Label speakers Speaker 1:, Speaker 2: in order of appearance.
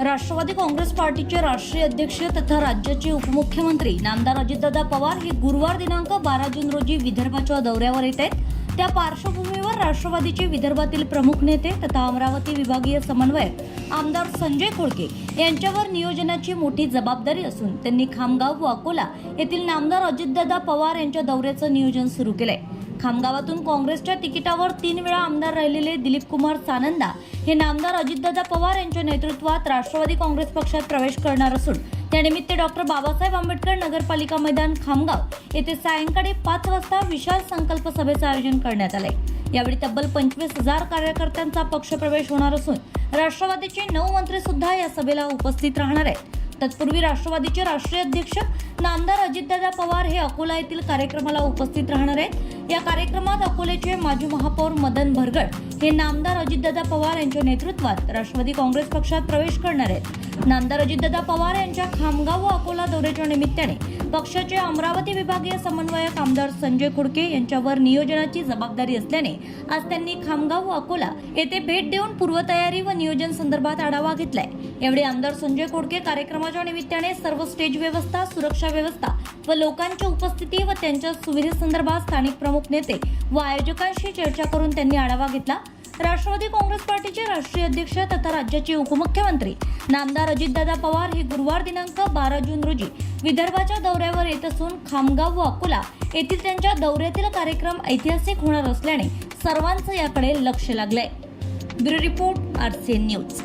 Speaker 1: राष्ट्रवादी काँग्रेस पार्टीचे राष्ट्रीय अध्यक्ष तथा राज्याचे उपमुख्यमंत्री नामदार अजितदादा पवार हे गुरुवार दिनांक बारा जून रोजी विदर्भाच्या दौऱ्यावर येत आहेत. त्या पार्श्वभूमीवर राष्ट्रवादीचे विदर्भातील प्रमुख नेते तथा अमरावती विभागीय समन्वयक आमदार संजय कोळके यांच्यावर नियोजनाची मोठी जबाबदारी असून त्यांनी खामगाव व अकोला येथील नामदार अजितदादा पवार यांच्या दौऱ्याचं नियोजन सुरू केलंय. खामगावातून काँग्रेसच्या तिकिटावर तीन वेळा आमदार राहिलेले दिलीप कुमार सानंदा हे नामदार अजितदादा पवार यांच्या नेतृत्वात राष्ट्रवादी काँग्रेस पक्षात प्रवेश करणार असून त्यानिमित्त डॉक्टर बाबासाहेब आंबेडकर नगरपालिका मैदान खामगाव येथे सायंकाळी पाच वाजता विशाल संकल्प सभेचं आयोजन करण्यात आलंय. यावेळी तब्बल पंचवीस हजार कार्यकर्त्यांचा पक्षप्रवेश होणार असून राष्ट्रवादीचे नऊ मंत्री सुद्धा या सभेला उपस्थित राहणार आहेत. तत्पूर्वी राष्ट्रवादीचे राष्ट्रीय अध्यक्ष नामदार अजितदादा पवार हे अकोला येथील कार्यक्रमाला उपस्थित राहणार आहेत. या कार्यक्रमात अकोल्याचे माजी महापौर मदन भरगड हे नामदार अजितदादा पवार यांच्या नेतृत्वात राष्ट्रवादी काँग्रेस पक्षात प्रवेश करणार आहेत. नामदार अजितदादा पवार यांच्या खामगाव व अकोला दौऱ्याच्या निमित्ताने पक्षाचे अमरावती विभागीय समन्वयक आमदार संजय खुडके यांच्यावर नियोजनाची जबाबदारी असल्याने आज त्यांनी खामगाव व अकोला येथे भेट देऊन पूर्वतयारी व नियोजन संदर्भात आढावा घेतलाय. यावेळी आमदार संजय खोडके कार्यक्रमाच्या निमित्ताने सर्व स्टेज व्यवस्था सुरक्षा व्यवस्था व लोकांच्या उपस्थिती व त्यांच्या सुविधेसंदर्भात स्थानिक प्रमुख नेते व आयोजकांशी चर्चा करून त्यांनी आढावा घेतला. राष्ट्रवादी काँग्रेस पार्टीचे राष्ट्रीय अध्यक्ष तथा राज्याचे उपमुख्यमंत्री नामदार अजितदादा पवार हे गुरुवार दिनांक बारा जून रोजी विदर्भाच्या दौऱ्यावर येत असून खामगाव व अकोला येथील त्यांच्या दौऱ्यातील कार्यक्रम ऐतिहासिक होणार असल्याने सर्वांचं याकडे लक्ष लागलंय. Bureau report RCN news.